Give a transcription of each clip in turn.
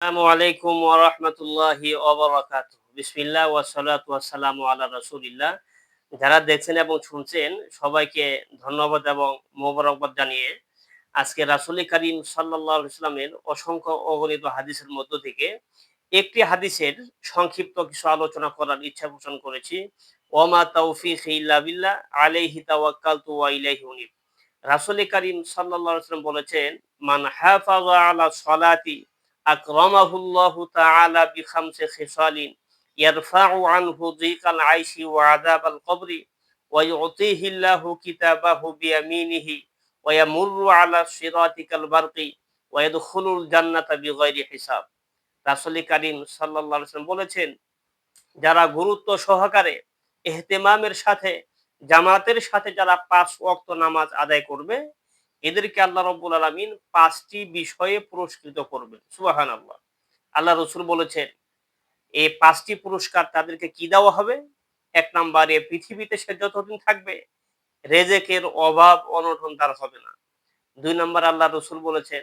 আসসালামু আলাইকুম ওয়া রাহমাতুল্লাহি ওয়া বারাকাতুহু। বিসমিল্লাহ ওয়া সালাতু ওয়া সালামু আলা রাসূলিল্লাহ। যারা দেখছেন এবং শুনছেন, সবাইকে ধন্যবাদ এবং মোবারকবাদ জানিয়ে আজকে রাসূল করিম সাল্লাল্লাহু আলাইহি সাল্লামের অসংখ্য অগণিত হাদিসের মধ্য থেকে একটি হাদিসের সংক্ষিপ্ত কিছু আলোচনা করার ইচ্ছা পোষণ করেছি। ওয়ামা তাওফিক ইল্লা বিল্লাহ, আলাইহি তাওয়াক্কালতু ওয়া ইলাইহি উনীব। সাল্লাল্লাহু আলাইহি সাল্লাম বলেছেন, মান হাফাযা আলা সালাতি আকরামাহুল্লাহু তাআলা বিখামসি খিসালিন আলা সিরাতিকাল বারকি, ওয়া ইয়াদখুলুল জান্নাতা বিগাইরি হিসাব। রাসূল কারীম সাল্লাল্লাহু বলেছেন, যারা গুরুত্ব সহকারে ইহতিমামের সাথে জামাতের সাথে যারা পাঁচ ওয়াক্ত নামাজ আদায় করবে এদেরকে আল্লাহ রব্বুল আলমিন পাঁচটি বিষয়ে পুরস্কৃত করবেন। সুবাহান আল্লাহ আল্লাহ রসুল বলেছেন এই পাঁচটি পুরস্কার তাদেরকে কি দেওয়া হবে? এক নাম্বারে পৃথিবীতে সে যতদিন থাকবে, রেজেকের অভাব অনটন তার হবে না। দুই নম্বর, আল্লাহ রসুল বলেছেন,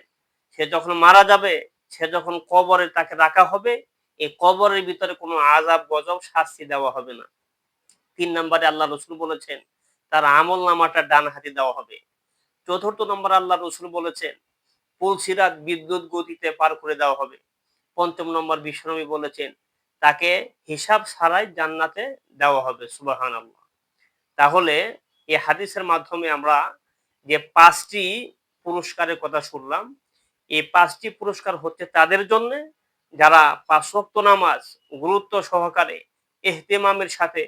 সে যখন মারা যাবে, সে যখন কবরে তাকে রাখা হবে এই কবরের ভিতরে কোনো আজাব গজব, শাস্তি দেওয়া হবে না। তিন নম্বরে আল্লাহ রসুল বলেছেন, তার আমল নামাটা ডান হাতে দেওয়া হবে। চতুর্থ নম্বর আল্লাহ রসুল বলেছেন, পুলসিরাত বিদ্যুৎ গতিতে পার করে দেওয়া হবে। পঞ্চম নম্বর বিশ্বনবী বলেছেন, তাকে হিসাব ছাড়াই জান্নাতে দেওয়া হবে। সুবাহান আল্লাহ তাহলে এই হাদিসের মাধ্যমে আমরা যে পাঁচটি পুরস্কারের কথা শুনলাম, এই পাঁচটি পুরস্কার হচ্ছে তাদের জন্য যারা পাঁচক্ত নামাজ গুরুত্ব সহকারে এহতেমামের সাথে,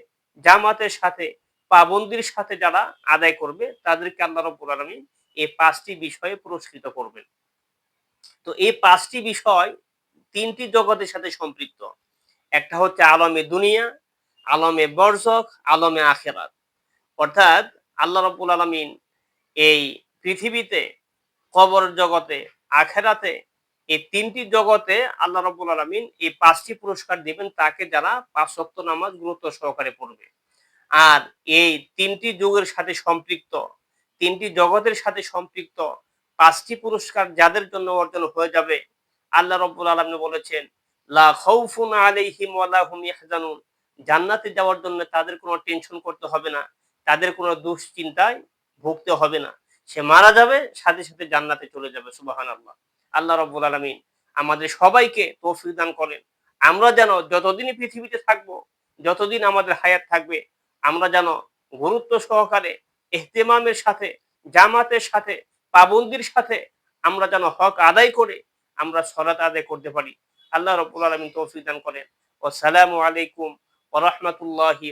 জামাতের সাথে পাবন্দির সাথে যারা আদায় করবে, তাদেরকে আল্লাহ রব্বুল আলমী এই পাঁচটি বিষয়ে পুরস্কৃত করবেন। তো এই পাঁচটি বিষয় তিনটি জগতের সাথে সম্পৃক্ত। একটা হচ্ছে আলমে দুনিয়া, আলমে বর্জক, আলমে আখেরাত। অর্থাৎ আল্লাহ রব্বুল আলমিন এই পৃথিবীতে, কবর জগতে, আখেরাতে এই তিনটি জগতে আল্লাহ রব্বুল আলমিন এই পাঁচটি পুরস্কার দিবেন, তাকে যারা পাঁচ নামাজ গুরুত্ব সহকারে পড়বে। আর এই তিনটি যুগের সাথে সম্পৃক্ত, তিনটি জগতের সাথে সম্পৃক্ত, পাঁচটি পুরস্কার যাদের জন্য অর্জন হয়ে যাবে, আল্লাহ রব্বুল আলমী বলেছেন জান্নাতে যাওয়ার জন্য তাদের কোনো টেনশন করতে হবে না, তাদের কোনো দুশ্চিন্তায় ভুগতে হবে না। সে মারা যাবে, সাথে সাথে জান্নাতে চলে যাবে সুবাহান আল্লাহ আল্লাহ রব্বুল আলমিন আমাদের সবাইকে তৌফিক দান করেন। আমরা যেন যতদিনই পৃথিবীতে থাকব, যতদিন আমাদের হায়াত থাকবে আমরা যেন গুরুত্ব সহকারে এহতেমামের সাথে, জামাতের সাথে, পাবন্দির সাথে আমরা যেন হক আদায় করে আমরা সরাত আদায় করতে পারি। আল্লাহ রবুল আলমিন তৌফিক দান করেন। ও সালামু আলাইকুম ও রহমতুল্লাহি